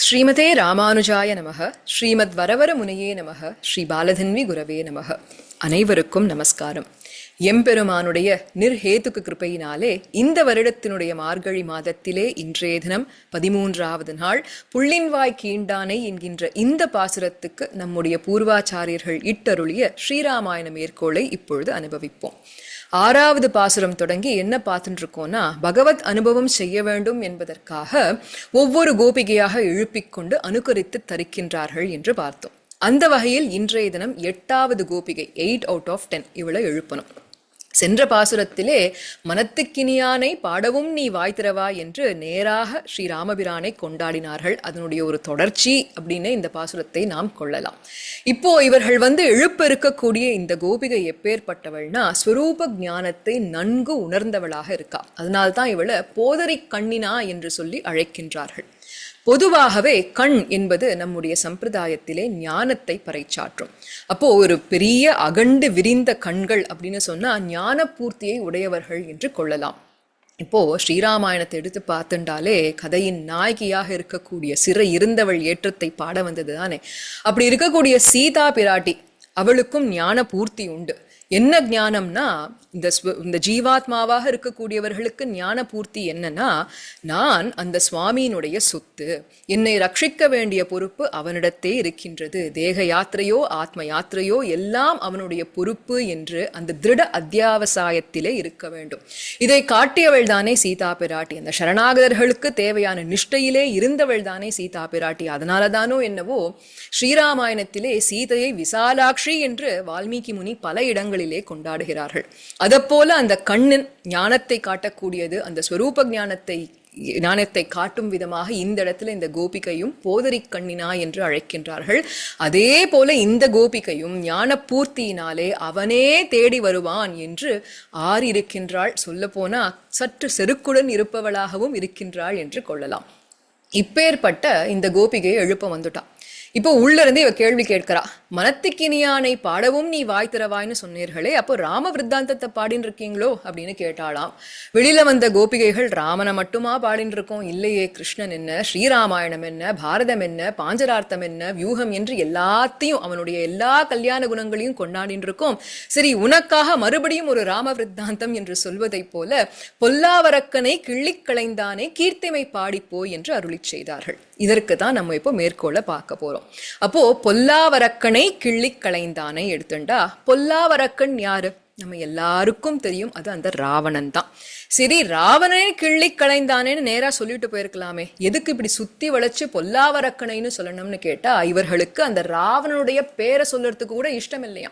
ஸ்ரீமதே ராமானுஜாய நமக ஸ்ரீமத் வரவர முனையே நமக ஸ்ரீ பாலதன்வி குரவே நமக. அனைவருக்கும் நமஸ்காரம். எம்பெருமானுடைய நிர்ஹேதுக்கு கிருப்பையினாலே இந்த வருடத்தினுடைய மார்கழி மாதத்திலே இன்றைய தினம் பதிமூன்றாவது நாள் புள்ளின்வாய் கீண்டானை என்கின்ற இந்த பாசுரத்துக்கு நம்முடைய பூர்வாச்சாரியர்கள் இட்டருளிய ஸ்ரீராமாயண மேற்கோளை இப்பொழுது அனுபவிப்போம். ஆறாவது பாசுரம் தொடங்கி என்ன பார்த்துட்டு இருக்கோம்னா பகவத் அனுபவம் செய்ய வேண்டும் என்பதற்காக ஒவ்வொரு கோபிகையாக எழுப்பிக் கொண்டு அனுகரித்து தரிக்கின்றார்கள் என்று பார்த்தோம். அந்த வகையில் இன்றைய தினம் எட்டாவது Gopikai eight out of ten இவளை எழுப்பணும். சென்ற பாசுரத்திலே மனத்துக்கினியானை பாடவும் நீ வாய் திறவா என்று நேராக ஸ்ரீராமபிரானை கொண்டாடினார்கள். அதனுடைய ஒரு தொடர்ச்சி அப்படின்னு இந்த பாசுரத்தை நாம் கொள்ளலாம். இப்போ இவர்கள் வந்து எழுப்ப இருக்கக்கூடிய இந்த கோபிகை எப்பேற்பட்டவள்னா ஸ்வரூப ஞானத்தை நன்கு உணர்ந்தவளாக இருக்கா அதனால்தான் இவளை போதரி கண்ணினா என்று சொல்லி அழைக்கின்றார்கள். பொதுவாகவே கண் என்பது நம்முடைய சம்பிரதாயத்திலே ஞானத்தை பறைச்சாற்றும். அப்போ ஒரு பெரிய அகண்டு விரிந்த கண்கள் அப்படின்னு சொன்னா ஞான பூர்த்தியை உடையவர்கள் என்று கொள்ளலாம். இப்போ ஸ்ரீராமாயணத்தை எடுத்து பார்த்துண்டாலே கதையின் நாயகியாக இருக்கக்கூடிய சிறை இருந்தவள் ஏற்றத்தை பாட வந்தது தானே. அப்படி இருக்கக்கூடிய சீதா பிராட்டி அவளுக்கும் ஞான பூர்த்தி உண்டு. என்ன ஞானம்னா இந்த இந்த ஜீவாத்மாவாக இருக்கக்கூடியவர்களுக்கு ஞான பூர்த்தி என்னன்னா நான் அந்த சுவாமியினுடைய சொத்து என்னை ரட்சிக்க வேண்டிய பொறுப்பு அவனிடத்தே இருக்கின்றது. தேக யாத்திரையோ ஆத்ம யாத்திரையோ எல்லாம் அவனுடைய பொறுப்பு என்று அந்த திருட அத்தியாவசாயத்திலே இருக்க வேண்டும். இதை காட்டியவள் தானே சீதா பிராட்டி. அந்த சரணாகதர்களுக்கு தேவையான நிஷ்டையிலே இருந்தவள் தானே சீதா பிராட்டி. அதனால தானோ என்னவோ ஸ்ரீராமாயணத்திலே சீதையை விசாலாட்சி என்று வால்மீகி முனி பல இடங்களில் கொண்டாடுகிறார்கள். அதப்போல அந்த கண்ணின் ஞானத்தை காட்டக்கூடியது அந்த ஸ்வரூப ஞானத்தை ஞானத்தை காட்டும் விதமாக இந்த இடத்துல இந்த கோபிகையும் போதரி கண்ணினா என்று அழைக்கின்றார்கள். அதே போல இந்த கோபிகையும் ஞான பூர்த்தியினாலே அவனே தேடி வருவான் என்று ஆறிருக்கின்றாள். சொல்லப்போனா சொல்ல போனா சற்று செருக்குடன் இருப்பவளாகவும் இருக்கின்றாள் என்று கொள்ளலாம். இப்பேற்பட்ட இந்த கோபிகையை எழுப்ப வந்துட்டான். இப்போ உள்ள இருந்து இவ கேள்வி கேட்கிறா மனத்துக்கினியானை பாடவும் நீ வாய் திறவாய்னு சொன்னீர்களே அப்போ ராம விருத்தாந்தத்தை பாடின்னு இருக்கீங்களோ அப்படின்னு கேட்டாளாம். வெளியில வந்த கோபிகைகள் ராமனை மட்டுமா பாடின்னு இருக்கோம் இல்லையே கிருஷ்ணன் என்ன ஸ்ரீராமாயணம் என்ன பாரதம் என்ன பாஞ்சரார்த்தம் என்ன வியூகம் என்று எல்லாத்தையும் அவனுடைய எல்லா கல்யாண குணங்களையும் கொண்டாடின்னு இருக்கோம் சரி உனக்காக மறுபடியும் ஒரு ராம விருத்தாந்தம் என்று சொல்வதைப் போல பொல்லாவரக்கனை கிள்ளிக்களைந்தானே கீர்த்திமை பாடிப்போ என்று அருளி செய்தார்கள். இதற்கு தான் நம்ம இப்போ மேற்கோளை பார்க்க போகிறோம் அப்போ பொல்லாவரக்கனை கிள்ளி களைந்தானை எடுத்துண்டா. பொல்லாவரக்கன் யாரு? நம்ம எல்லாருக்கும் தெரியும் அது அந்த ராவணன் தான். சரி ராவணனே கிள்ளி களைந்தானேன்னு நேராக சொல்லிட்டு போயிருக்கலாமே. எதுக்கு இப்படி சுத்தி வளைச்சு பொல்லாவரக்கனைன்னு சொல்லணும்னு கேட்டா இவர்களுக்கு அந்த ராவணனுடைய பேரை சொல்றதுக்கு கூட இஷ்டம் இல்லையா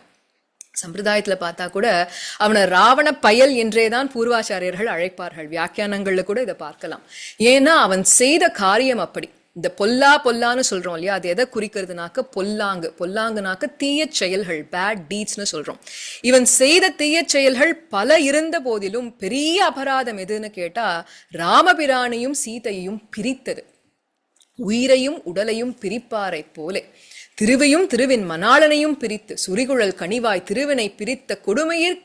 சம்பிரதாயத்துல பார்த்தா கூட அவனை ராவண பயல் என்றேதான் பூர்வாச்சாரியர்கள் அழைப்பார்கள். வியாக்கியானங்கள்ல கூட இதை பார்க்கலாம். ஏன்னா அவன் செய்த காரியம் அப்படி. இந்த பொல்லா பொல்லான்னு சொல்றோம் இல்லையா? அது எதை குறிக்கிறதுனாக்க பொல்லாங்கு. பொல்லாங்குனாக்க தீய செயல்கள் பேட் டீட்ஸ்னு சொல்றோம். இவன் செய்த தீய செயல்கள் பல இருந்த போதிலும் பெரிய அபராதம் எதுன்னு கேட்டா ராமபிரானையும் சீதையையும் பிரித்தது. உயிரையும் உடலையும் பிரிப்பாரை போலே. திருவையும் திருவின் மணாளனையும் பிரித்து சுரிகுழல் கனிவாய் திருவினை பிரித்த கொடுமையில்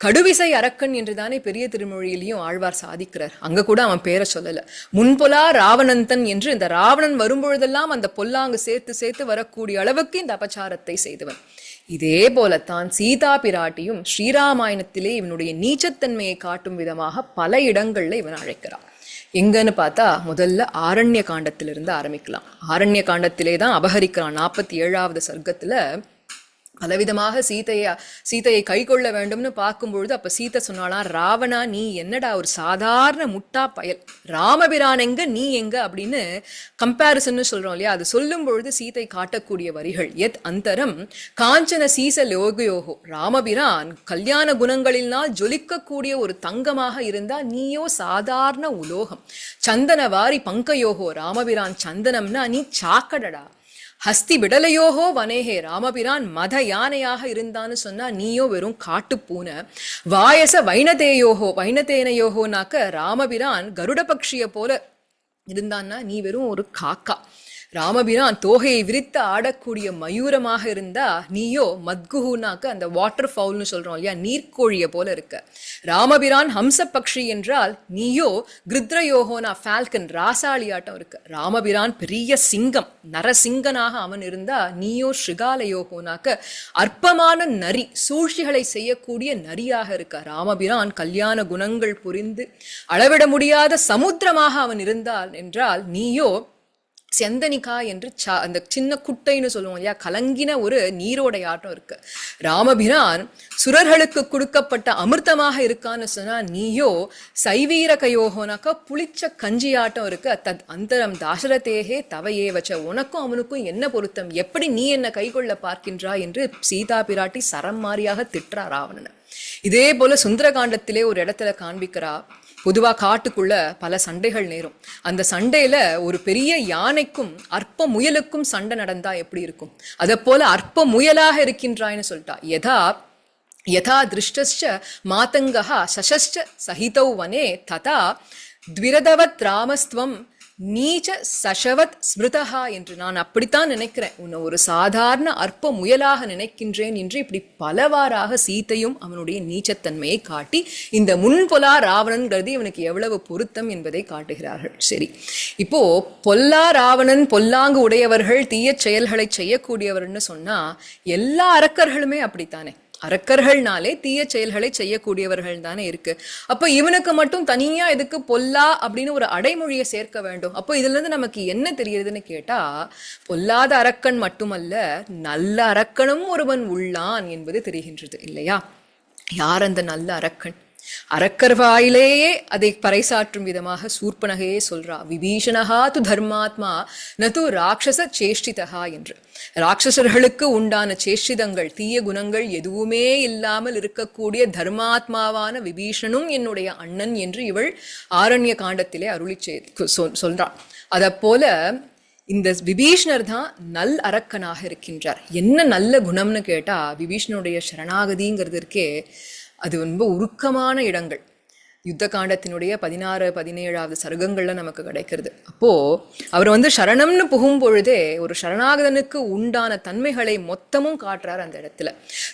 கடுவிசை அரக்கன் என்றுதானே பெரிய திருமொழியிலையும் ஆழ்வார் சாதிக்கிறார். அங்க கூட அவன் பேரை சொல்லல. முன்பொலா ராவணந்தன் என்று இந்த ராவணன் வரும்பொழுதெல்லாம் அந்த பொல்லாங்கு சேர்த்து சேர்த்து வரக்கூடிய அளவுக்கு இந்த அபச்சாரத்தை செய்தவன். இதே போலத்தான் சீதா பிராட்டியும் ஸ்ரீராமாயணத்திலே இவனுடைய நீச்சத்தன்மையை காட்டும் விதமாக பல இடங்கள்ல இவன் அழைக்கிறான் எங்கன்னு பார்த்தா முதல்ல ஆரண்ய காண்டத்திலிருந்து ஆரம்பிக்கலாம். ஆரண்ய காண்டத்திலே தான் அபகரிக்கிறான். நாற்பத்தி ஏழாவது சர்க்கத்தில் பலவிதமாக சீதையை சீதையை கை கொள்ள வேண்டும்னு பார்க்கும்பொழுது அப்போ சீதை சொன்னாலாம் ராவணா நீ என்னடா ஒரு சாதாரண முட்டா பயல்? ராமபிரான் எங்க நீ எங்க? அப்படின்னு கம்பேரிசன்னு சொல்கிறோம் இல்லையா? அது சொல்லும் பொழுது சீதை காட்டக்கூடிய வரிகள் எத் அந்தரம் காஞ்சன சீச லோகயோகோ ராமபிரான் கல்யாண குணங்களினால் ஜொலிக்கக்கூடிய ஒரு தங்கமாக இருந்தால் நீயோ சாதாரண உலோகம். சந்தன வாரி பங்கயோகோ ராமபிரான் சந்தனம்னா நீ சாக்கடடா. ஹஸ்தி விடலையோகோ வனேகே ராமபிரான் மத யானையாக இருந்தான்னு சொன்னா நீயோ வெறும் காட்டு பூனை வாயச வைணதேயோகோ வைணதேனையோகோனாக்க ராமபிரான் கருட பக்ஷிய போல இருந்தான்னா நீ வெறும் ஒரு காக்கா. ராமபிரான் தோகையை விரித்து ஆடக்கூடிய மயூரமாக இருந்தா நீயோ மத்குஹுனாக்கு அந்த வாட்டர் ஃபவுல்னு சொல்றோம் இல்லையா? நீர்க்கோழிய போல இருக்க. ராமபிரான் ஹம்ச பக்ஷி என்றால் நீயோ கிருத்ரயோகோனா ஃபால்கன் ராசாளியாட்டம் இருக்கு. ராமபிரான் பெரிய சிங்கம் நரசிங்கனாக அவன் இருந்தா நீயோ ஸ்ருகாலயோகோனாக்க அற்பமான நரி சூழ்ச்சிகளை செய்யக்கூடிய நரியாக இருக்க. ராமபிரான் கல்யாண குணங்கள் புரிந்து அளவிட முடியாத சமுத்திரமாக அவன் இருந்தால் என்றால் நீயோ செந்தனிகா என்று சா அந்த சின்ன குட்டைன்னு சொல்லுவோம் இல்லையா? கலங்கின ஒரு நீரோடை ஆட்டம் இருக்கு. ராமபிரான் சுரர்களுக்கு கொடுக்கப்பட்ட அமிர்தமாக இருக்கான்னு சொன்னா நீயோ சைவீர கையோகோனாக்கா புளிச்ச கஞ்சி ஆட்டம் இருக்கு. தத் அந்தரம் தாசரதேகே தவையே வச்ச உனக்கும் அவனுக்கும் என்ன பொருத்தம்? எப்படி நீ என்ன கைகொள்ள பார்க்கின்றாய் என்று சீதா பிராட்டி சரம் மாறியாக திட்டுறா ராவணனை. இதே போல சுந்தரகாண்டத்திலே ஒரு இடத்துல காண்பிக்கிறா. பொதுவாக காட்டுக்குள்ள பல சண்டைகள் நேரும். அந்த சண்டையில் ஒரு பெரிய யானைக்கும் அற்ப முயலுக்கும் சண்டை நடந்தா எப்படி இருக்கும்? அதை போல அற்ப முயலாக இருக்கின்றாய்னு சொல்லிட்டா. யதா யதா திருஷ்டஸ்ச மாதங்கா சசஸ்ச சகிதௌ வனே ததா த்விரதவத் ராமஸ்துவம் நீச்ச சஷவத் ஸ்மிருதஹா என்று நான் அப்படித்தான் நினைக்கிறேன். உன்னை ஒரு சாதாரண அற்ப முயலாக நினைக்கின்றேன் என்று இப்படி பலவாறாக சீத்தையும் அவனுடைய நீச்சத்தன்மையை காட்டி இந்த முன்பொலா ராவணன்கிறது இவனுக்கு எவ்வளவு பொருத்தம் என்பதை காட்டுகிறார்கள். சரி. இப்போ பொல்லா ராவணன் பொல்லாங்கு உடையவர்கள் தீய செயல்களை செய்யக்கூடியவர்னு சொன்னா எல்லா அரக்கர்களுமே அப்படித்தானே? அரக்கர்கள்னாலே தீய செயல்களை செய்யக்கூடியவர்கள் தானே இருக்கு. அப்ப இவனுக்கு மட்டும் தனியா இதுக்கு பொல்லா அப்படின்னு ஒரு அடைமொழியை சேர்க்க வேண்டும். அப்போ இதுல இருந்து நமக்கு என்ன தெரியுதுன்னு கேட்டா பொல்லாத அரக்கன் மட்டுமல்ல நல்ல அரக்கனும் ஒருவன் உள்ளான் என்பது தெரிகின்றது இல்லையா? யார் அந்த நல்ல அரக்கன்? அரக்கர் வாயிலேயே அதை பறைசாற்றும் விதமாக சூர்பனகையே சொல்றா விபீஷணகா து தர்மாத்மா நது ராட்சச சேஷ்டிதகா என்று. ராட்சசர்களுக்கு உண்டான சேஷ்டிதங்கள் தீய குணங்கள் எதுவுமே இல்லாமல் இருக்கக்கூடிய தர்மாத்மாவான விபீஷணும் என்னுடைய அண்ணன் என்று இவள் ஆரண்ய காண்டத்திலே அருளி சொல்றாள் அதை போல இந்த விபீஷ்ணர் தான் நல் அரக்கனாக இருக்கின்றார். என்ன நல்ல குணம்னு கேட்டா விபீஷ்ணனுடைய சரணாகதிங்கிறது இருக்கே அது ரொம்ப உருக்கமான இடங்கள். யுத்த காண்டத்தினுடைய பதினாறு பதினேழாவது சருகங்கள்ல நமக்கு கிடைக்கிறது. அப்போ அவர் வந்து சரணம்னு புகும் பொழுதே ஒரு சரணாகதனுக்கு உண்டான தன்மைகளை மொத்தமும் காட்டுறார் அந்த இடத்துல.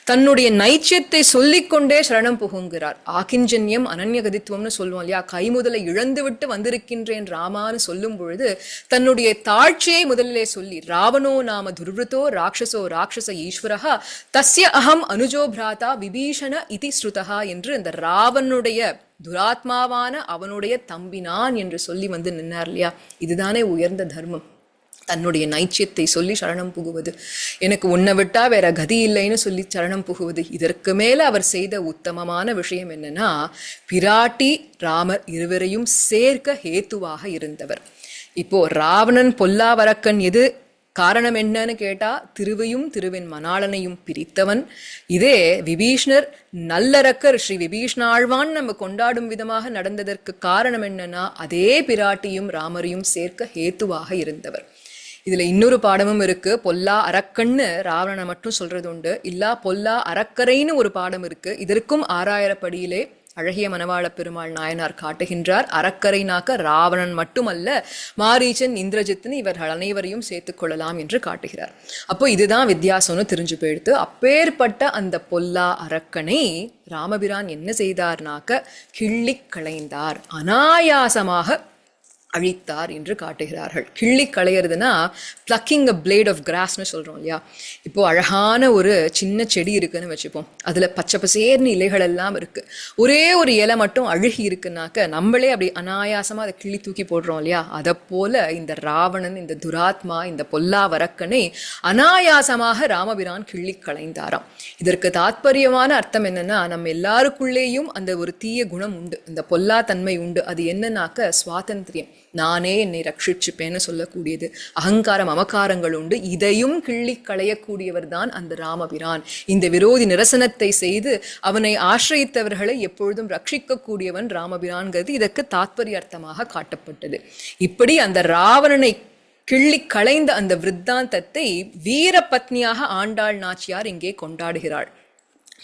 தன்னுடைய நைச்சியத்தை சொல்லிக்கொண்டே சரணம் புகுங்கிறார். ஆகிஞ்சன்யம் அனன்யகதித்துவம்னு சொல்லுவோம் இல்லையா? கைமுதலை இழந்து விட்டு வந்திருக்கின்றேன் ராமான்னு சொல்லும் பொழுது தன்னுடைய தாழ்ச்சியை முதலிலே சொல்லி ராவணோ நாம துர்விருத்தோ ராட்சசோ ராட்சச ஈஸ்வரஹா தஸ்ய அகம் அனுஜோ பிராதா விபீஷண இதி ஸ்ருதா என்று இந்த ராவனுடைய துராத்மாவான அவனுடைய தம்பி நான் என்று சொல்லி வந்து நின்னார் இல்லையா? இதுதானே உயர்ந்த தர்மம். தன்னுடைய நைச்சியத்தை சொல்லி சரணம் புகுவது. எனக்கு உன்னை விட்டா வேற கதி இல்லைன்னு சொல்லி சரணம் புகுவது. இதற்கு மேல அவர் செய்த உத்தமமான விஷயம் என்னன்னா பிராட்டி ராமர் இருவரையும் சேர்க்க ஹேத்துவாக இருந்தவர். இப்போ ராவணன் பொல்லாவரக்கன் எது? காரணம் என்னன்னு கேட்டா திருவையும் திருவின் மணாளனையும் பிரித்தவன். இதே விபீஷ்ணர் நல்லரக்கர் ஸ்ரீ விபீஷ்ணாழ்வான் நம்ம கொண்டாடும் விதமாக நடந்ததற்கு காரணம் என்னன்னா அதே பிராட்டியும் ராமரையும் சேர்க்க ஹேத்துவாக இருந்தவர். இதுல இன்னொரு பாடமும் இருக்கு. பொல்லா அரக்கன்னு ராவணனை மட்டும் சொல்றது உண்டு இல்லா பொல்லா அரக்கரைன்னு ஒரு பாடம் இருக்கு. இதற்கும் ஆறாயிரப்படியிலே அழகிய மணவாள பெருமாள் நாயனார் காட்டுகின்றார். அறக்கரைனாக்க ராவணன் மட்டுமல்ல மாரீச்சன் இந்திரஜித்னு இவர்கள் அனைவரையும் சேர்த்து கொள்ளலாம் என்று காட்டுகிறார். அப்போ இதுதான் வித்தியாசம்னு தெரிஞ்சு போயிடுத்து அப்பேற்பட்ட அந்த பொல்லா அரக்கனை ராமபிரான் என்ன செய்தார்னாக்க கிள்ளி களைந்தார். அனாயாசமாக அழித்தார் என்று காட்டுகிறார்கள். கிள்ளி களையிறதுனா பிளக்கிங் அ பிளேட் ஆஃப் கிராஸ்னு சொல்கிறோம் இல்லையா? இப்போது அழகான ஒரு சின்ன செடி இருக்குதுன்னு வச்சுப்போம். அதில் பச்சை பசேர்னு இலைகள் எல்லாம் இருக்குது ஒரே ஒரு இலை மட்டும் அழுகி இருக்குனாக்க நம்மளே அப்படி அனாயாசமாக அதை கிள்ளி தூக்கி போடுறோம் இல்லையா? அதை போல் இந்த ராவணன் இந்த துராத்மா இந்த பொல்லா வரக்கனை அனாயாசமாக ராமபிரான் கிள்ளி களைந்தாராம். இதற்கு தாத்பரியமான அர்த்தம் என்னென்னா நம்ம எல்லாருக்குள்ளேயும் அந்த ஒரு தீய குணம் உண்டு. இந்த பொல்லா தன்மை உண்டு. அது என்னன்னாக்க சுவாதந்திரியம். நானே என்னை ரட்சிச்சுப்பேன்னு சொல்லக்கூடியது. அகங்காரம் அமக்காரங்கள் உண்டு. இதையும் கிள்ளி களையக்கூடியவர் தான் அந்த ராமபிரான். இந்த விரோதி நிரசனத்தை செய்து அவனை ஆசிரியத்தவர்களை எப்பொழுதும் ரட்சிக்கக்கூடியவன் ராமபிரான்கிறது. இதற்கு தாத்பரிய அர்த்தமாக காட்டப்பட்டது. இப்படி அந்த ராவணனை கிள்ளி களைந்த அந்த விருத்தாந்தத்தை வீர பத்னியாக ஆண்டாள் நாச்சியார் இங்கே கொண்டாடுகிறாள்.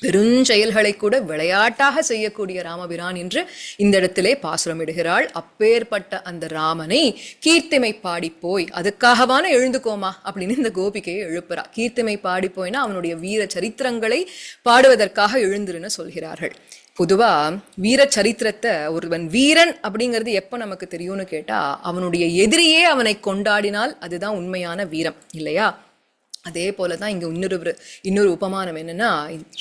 பெருஞ்செயல்களை கூட விளையாட்டாக செய்யக்கூடிய ராமபிரான் என்று இந்த இடத்திலே பாசுரமிடுகிறாள். அப்பேற்பட்ட அந்த ராமனை கீர்த்திமை பாடி போய் அதுக்காகவான எழுந்துக்கோமா அப்படின்னு இந்த கோபிகையை எழுப்புறா. கீர்த்திமை பாடி போய்னா அவனுடைய வீர சரித்திரங்களை பாடுவதற்காக எழுந்துருன்னு சொல்கிறார்கள். பொதுவா வீர சரித்திரத்தை ஒருவன் வீரன் அப்படிங்கிறது எப்போ நமக்கு தெரியும்னு கேட்டா அவனுடைய எதிரியே அவனை கொண்டாடினால் அதுதான் உண்மையான வீரம் இல்லையா? அதே போல தான் இங்கே இன்னொரு இன்னொரு உபமானம் என்னன்னா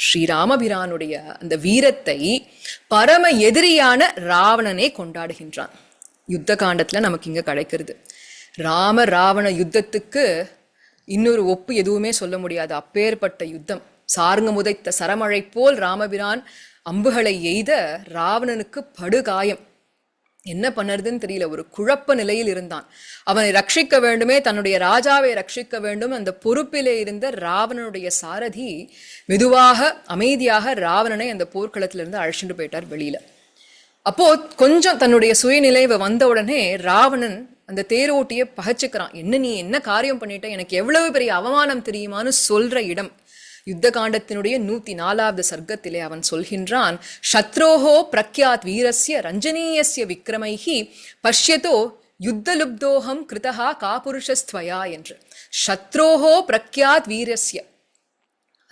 ஸ்ரீராமபிரானுடைய அந்த வீரத்தை பரம எதிரியான ராவணனே கொண்டாடுகின்றான். யுத்த காண்டத்தில் நமக்கு இங்கே கிடைக்கிறது. ராம ராவண யுத்தத்துக்கு இன்னொரு ஒப்பு எதுவுமே சொல்ல முடியாது. அப்பேற்பட்ட யுத்தம். சார்ங்க முதைத்த சரமழை போல் ராமபிரான் அம்புகளை எய்த ராவணனுக்கு படுகாயம். என்ன பண்ணுறதுன்னு தெரியல. ஒரு குழப்ப நிலையில் இருந்தான். அவனை ரட்சிக்க வேண்டுமே தன்னுடைய ராஜாவை ரட்சிக்க வேண்டும். அந்த பொறுப்பிலே இருந்த ராவணனுடைய சாரதி மெதுவாக அமைதியாக ராவணனை அந்த போர்க்களத்திலிருந்து அழைச்சிட்டு போயிட்டார் வெளியில. அப்போ கொஞ்சம் தன்னுடைய சுயநிலைவை வந்த உடனே ராவணன் அந்த தேரோட்டியை பகச்சுக்கிறான். என்ன நீ என்ன காரியம் பண்ணிட்ட? எனக்கு எவ்வளவு பெரிய அவமானம் தெரியுமான்னு சொல்ற இடம். யுத்த காண்டத்தினுடைய நூத்தி நாலாவது சர்க்கத்திலே அவன் சொல்கின்றான் சத்ரோஹோ பிரக்யாத் வீரஸ்ய ரஞ்சனீயஸ்ய விக்ரமைஹி பஷ்யதோ யுத்தலுப்தோகம் கிருதஹா காபுருஷஸ்துவயா என்று. சத்ரோஹோ பிரக்யாத் வீரஸ்ய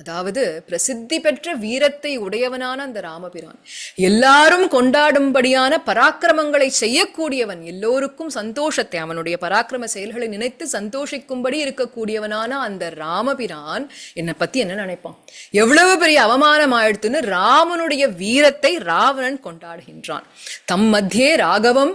அதாவது பிரசித்தி பெற்ற வீரத்தை உடையவனான அந்த ராமபிரான். எல்லாரும் கொண்டாடும்படியான பராக்கிரமங்களை செய்யக்கூடியவன். எல்லோருக்கும் சந்தோஷத்தை அவனுடைய பராக்கிரம செயல்களை நினைத்து சந்தோஷிக்கும்படி இருக்கக்கூடியவனான அந்த ராமபிரான் என்னை பத்தி என்ன நினைப்பான்? எவ்வளவு பெரிய அவமானம் ஆயிடுத்துன்னு ராமனுடைய வீரத்தை ராவணன் கொண்டாடுகின்றான். தம் மத்தியே ராகவம்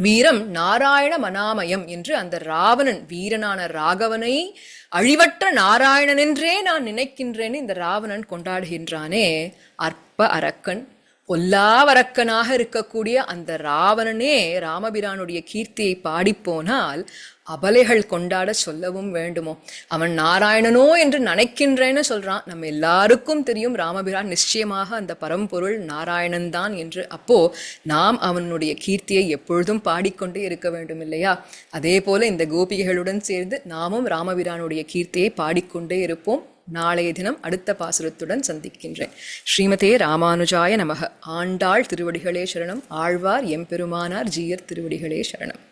வீரம் நாராயண மனாமயம் என்று அந்த ராவணன் வீரனான ராகவனை அழிவற்ற நாராயணன் என்றே நான் நினைக்கின்றேன்னு இந்த ராவணன் கொண்டாடுகின்றானே. அற்ப அரக்கன் பொல்லாவரக்கனாக இருக்கக்கூடிய அந்த ராவணனே ராமபிரானுடைய கீர்த்தியை பாடிப்போனால் அபலைகள் கொண்டாட சொல்லவும் வேண்டுமோ? அவன் நாராயணனோ என்று நினைக்கின்றேன்னு சொல்றான். நம்ம எல்லாருக்கும் தெரியும் ராமபிரான் நிச்சயமாக அந்த பரம்பொருள் நாராயணன் தான் என்று. அப்போ நாம் அவனுடைய கீர்த்தியை எப்பொழுதும் பாடிக்கொண்டே இருக்க வேண்டும் இல்லையா அதே போல இந்த கோபிகைகளுடன் சேர்ந்து நாமும் ராமபிரானுடைய கீர்த்தியை பாடிக்கொண்டே இருப்போம். நாளைய தினம் அடுத்த பாசுரத்துடன் சந்திக்கின்றேன். ஸ்ரீமதே ராமானுஜாய நமக. ஆண்டாள் திருவடிகளே சரணம். ஆழ்வார் எம்பெருமானார் ஜீயர் திருவடிகளே சரணம்.